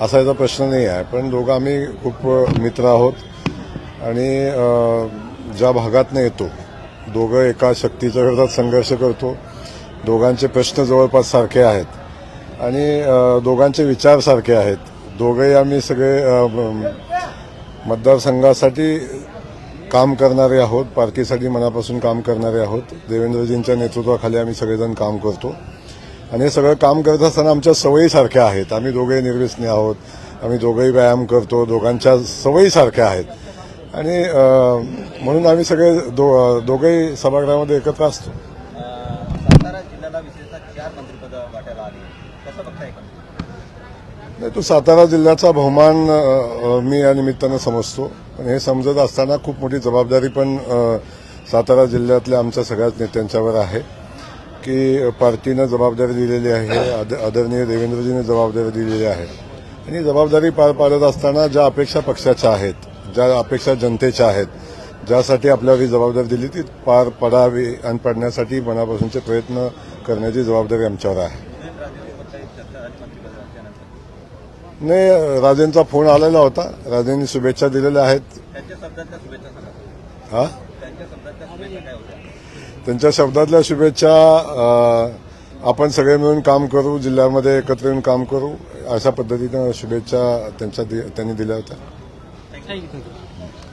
असा याचा प्रश्न नाही आहे. पण दोघं आम्ही खूप मित्र आहोत. आणि ज्या भागातनं येतो दोघं एका शक्तीच्या विरोधात संघर्ष करतो. दोघांचे प्रश्न जवळपास सारखे आहेत. आणि दोघांचे विचार सारखे आहेत. दोघंही आम्ही सगळे मतदारसंघासाठी काम करणारे आहोत. पार्टीसाठी मनापासून काम करणारे आहोत. देवेंद्रजींच्या नेतृत्वाखाली आम्ही सगळेजण काम करतो. आणि हे सगळं काम करत असताना आमच्या सवयीसारख्या आहेत. आम्ही दोघेही निर्व्यसनी आहोत. आम्ही दोघंही व्यायाम करतो. दोघांच्या सवयीसारख्या आहेत. आणि म्हणून आम्ही सगळे दो दोघंही सभागृहामध्ये एकत्र असतो. सातारा जिल्ह्याला विशेषतः चार मंत्रिपद वाटायला आली कसं बघताय नाही तो सातारा जिल्ह्याचा बहुमान मी या निमित्तानं समजतो. पण हे समजत असताना खूप मोठी जबाबदारी पण सातारा जिल्ह्यातल्या आमच्या सगळ्याच नेत्यांच्यावर आहे. की पार्टीनं जबाबदारी दिलेली आहे आद- आदरणीय देवेंद्रजीने जबाबदारी दिलेली आहे. आणि जबाबदारी पार पाडत असताना ज्या अपेक्षा पक्षाच्या आहेत ज्या अपेक्षा जनतेच्या आहेत ज्यासाठी आपल्याला ही जबाबदारी दिली ती पार पडावी आणि पडण्यासाठी मनापासूनचे प्रयत्न करण्याची जबाबदारी आमच्यावर आहे. नाही राजेंचा फोन आलेला होता. राजेंनी शुभेच्छा दिलेल्या आहेत. त्यांच्या शब्दातल्या शुभेच्छा हा? त्यांच्या शब्दातल्या शुभेच्छा आपण सगळे मिळून काम करू जिल्ह्यामध्ये एकत्र येऊन काम करू अशा पद्धतीनं शुभेच्छा त्यांच्या दि- त्यांनी दिल्या होत्या. थँक्यू